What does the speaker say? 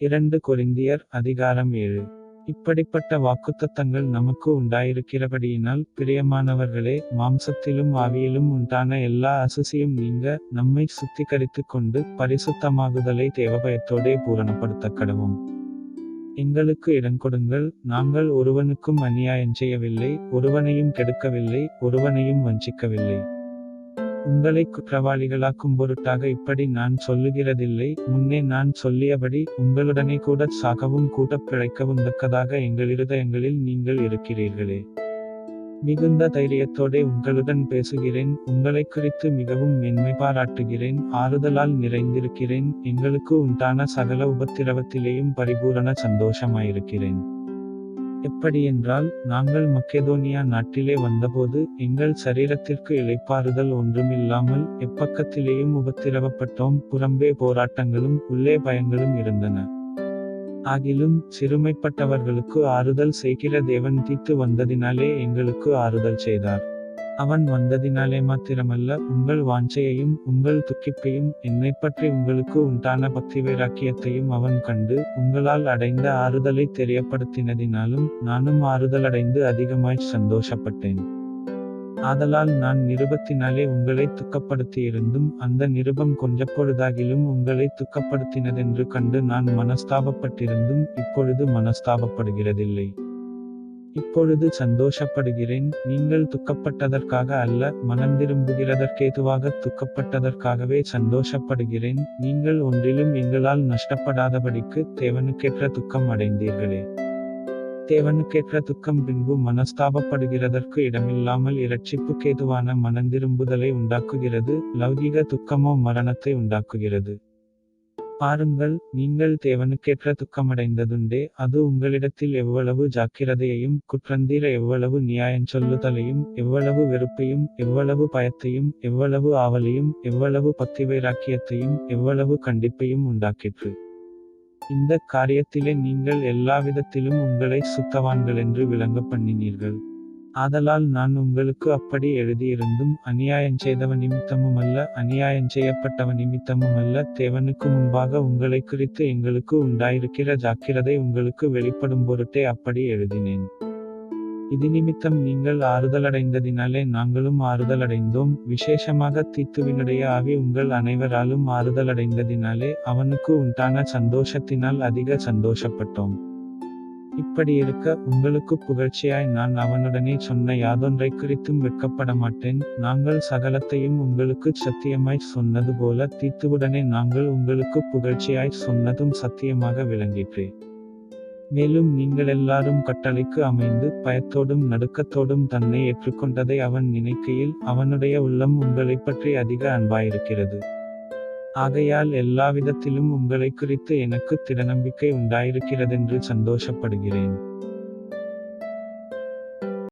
இரண்டு கொரிந்தியர் அதிகாரம் ஏழு. இப்படிப்பட்ட வாக்குத்தத்தங்கள் நமக்கு உண்டாயிருக்கிறபடியினால் பிரியமானவர்களே மாம்சத்திலும் ஆவியிலும் உண்டான எல்லா அசசியும் நீங்க நம்மை சுத்திகரித்துக் கொண்டு பரிசுத்தமாகுதலை தேவபயத்தோடே பூரணப்படுத்த கடவும் எங்களுக்கு இடங்கொடுங்கள் நாங்கள் ஒருவனுக்கும் அநியாயம் செய்யவில்லை ஒருவனையும் கெடுக்கவில்லை ஒருவனையும் வஞ்சிக்கவில்லை. உங்களை குற்றவாளிகளாக்கும் பொருட்டாக இப்படி நான் சொல்லுகிறதில்லை. முன்னே நான் சொல்லியபடி உங்களுடனே கூட சாகவும் கூட்டப் பிழைக்கவும் தக்கதாக எங்கள் இருதயங்களில் நீங்கள் இருக்கிறீர்களே. மிகுந்த தைரியத்தோடே உங்களுடன் பேசுகிறேன். உங்களை குறித்து மிகவும் மென்மை பாராட்டுகிறேன். ஆறுதலால் நிறைந்திருக்கிறேன். எங்களுக்கு உண்டான சகல உபத்திரவத்திலேயும் பரிபூரண சந்தோஷமாயிருக்கிறேன். எப்படியென்றால் நாங்கள் மக்கெதோனியா நாட்டிலே வந்தபோது எங்கள் சரீரத்திற்கு இளைப்பாறுதல் ஒன்றுமில்லாமல் எப்பக்கத்திலேயும் உபத்திரவப்பட்டோம் புறம்பே போராட்டங்களும் உள்ளே பயங்களும் இருந்தன. ஆகிலும் சிறுமைப்பட்டவர்களுக்கு ஆறுதல் செய்கிற தேவன் தீத்து வந்ததினாலே எங்களுக்கு ஆறுதல் செய்தார். அவன் வந்ததினாலே மாத்திரமல்ல உங்கள் வாஞ்சையையும் உங்கள் துக்கிப்பையும் என்னை பற்றி உங்களுக்கு உண்டான பக்தி வைராக்கியத்தையும் அவன் கண்டு உங்களால் அடைந்த ஆறுதலை தெரியப்படுத்தினதினாலும் நானும் ஆறுதலடைந்து அதிகமாய் சந்தோஷப்பட்டேன். ஆதலால் நான் நிருபத்தினாலே உங்களை துக்கப்படுத்தியிருந்தும் அந்த நிருபம் கொஞ்சப்பொழுதாகிலும் உங்களை துக்கப்படுத்தினதென்று கண்டு நான் மனஸ்தாபப்பட்டிருந்தும் இப்பொழுது மனஸ்தாபப்படுகிறதில்லை. இப்பொழுது சந்தோஷப்படுகிறேன். நீங்கள் துக்கப்பட்டதற்காக அல்ல மனந்திரும்புகிறதற்கேதுவாக துக்கப்பட்டதற்காகவே சந்தோஷப்படுகிறேன். நீங்கள் ஒன்றிலும் எங்களால் நஷ்டப்படாதபடிக்கு தேவனுக்கேற்ற துக்கம் அடைந்தீர்களே. தேவனுக்கேற்ற துக்கம் பின்பு மனஸ்தாபப்படுகிறதற்கு இடமில்லாமல் இரட்சிப்புக்கேதுவான மனந்திரும்புதலை உண்டாக்குகிறது. லௌகிக துக்கமோ மரணத்தை உண்டாக்குகிறது. பாருங்கள் நீங்கள் தேவனுக்கேற்ற துக்கமடைந்ததுண்டே அது உங்களிடத்தில் எவ்வளவு ஜாக்கிரதையையும் குற்றந்தீர எவ்வளவு நியாயம் சொல்லுதலையும் எவ்வளவு வெறுப்பையும் எவ்வளவு பயத்தையும் எவ்வளவு ஆவலையும் எவ்வளவு பக்திவைராக்கியத்தையும் எவ்வளவு கண்டிப்பையும் உண்டாக்கிற்று. இந்த காரியத்திலே நீங்கள் எல்லாவிதத்திலும் உங்களை சுத்தவான்கள் என்று விளங்க பண்ணினீர்கள். ஆதலால் நான் உங்களுக்கு அப்படி எழுதியிருந்தும் அநியாயம் செய்தவன் நிமித்தமுமல்ல அநியாயம் செய்யப்பட்டவன் நிமித்தமுமல்ல தேவனுக்கு முன்பாக உங்களை குறித்து எங்களுக்கு உண்டாயிருக்கிற ஜாக்கிரதை உங்களுக்கு வெளிப்படும் பொருட்டே அப்படி எழுதினேன். இது நிமித்தம் நீங்கள் ஆறுதலடைந்ததினாலே நாங்களும் ஆறுதலடைந்தோம். விசேஷமாக தீத்துவினுடைய ஆவி உங்கள் அனைவராலும் ஆறுதலடைந்ததினாலே அவனுக்கு உண்டான சந்தோஷத்தினால் அதிக சந்தோஷப்பட்டோம். இப்படி இருக்க உங்களுக்கு புகழ்ச்சியாய் நான் அவனுடனே சொன்ன யாதொன்றை குறித்தும் வெட்கப்பட மாட்டேன் நாங்கள் சகலத்தையும் உங்களுக்கு சத்தியமாய் சொன்னது போல தீத்துவுடனே நாங்கள் உங்களுக்கு புகழ்ச்சியாய் சொன்னதும் சத்தியமாக விளங்கிற்று. மேலும் நீங்கள் எல்லாரும் கட்டளைக்கு அமைந்து பயத்தோடும் நடுக்கத்தோடும் தன்னை ஏற்றுக்கொண்டதை அவன் நினைக்கையில் அவனுடைய உள்ளம் உங்களைப் பற்றி அதிக அன்பாயிருக்கிறது. ஆகையால் எல்லாவிதத்திலும் உங்களை குறித்து எனக்கு திடநம்பிக்கை உண்டாயிருக்கிறதென்று சந்தோஷப்படுகிறேன்.